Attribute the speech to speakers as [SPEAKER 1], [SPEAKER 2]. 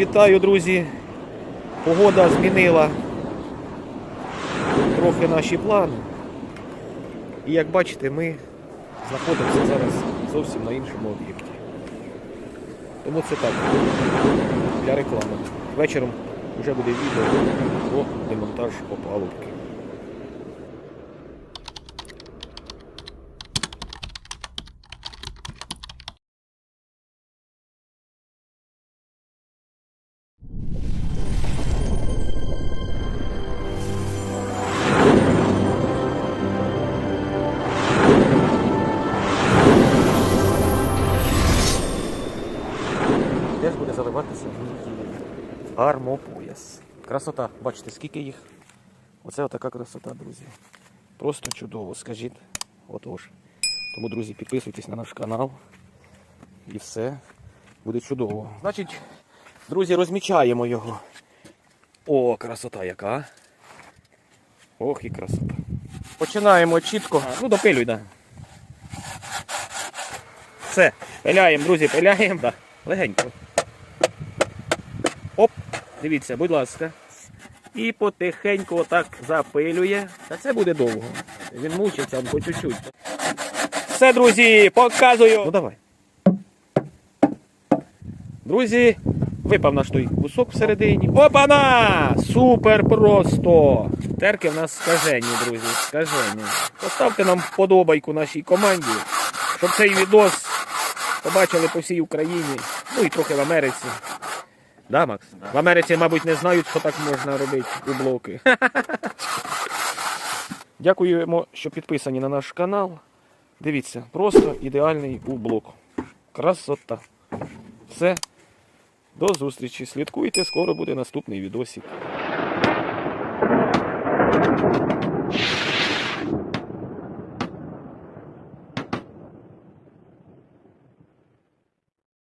[SPEAKER 1] Вітаю, друзі! Погода змінила трохи наші плани. І як бачите, ми знаходимося зараз зовсім на іншому об'єкті. Тому це так, для реклами. Вечором вже буде відео про демонтаж опалубки. Теж буде заливатися в армопояс. Красота, бачите, скільки їх. Оце отака красота, друзі. Просто чудово, скажіть. Отож. Тому, друзі, підписуйтесь на наш канал. І все буде чудово. Значить, друзі, розмічаємо його. О, красота яка. Ох і красота. Починаємо чітко. Ну, допилюй, да. Все, пиляємо, друзі, пиляємо. Да. Легенько. Оп, дивіться, будь ласка. І потихеньку отак запилює. Та це буде довго. Він мучиться по чуть-чуть. Все, друзі, показую. Ну давай. Друзі, випав наш той кусок всередині. Опана! Супер просто! Терки в нас скажені, друзі, скажені. Поставте нам вподобайку нашій команді, щоб цей відос побачили по всій Україні, ну і трохи в Америці. Да, Макс? В Америці, мабуть, не знають, що так можна робити у блоки. Дякуємо, що підписані на наш канал. Дивіться, просто ідеальний ублок. Красота. Все. До зустрічі. Слідкуйте, скоро буде наступний відосик.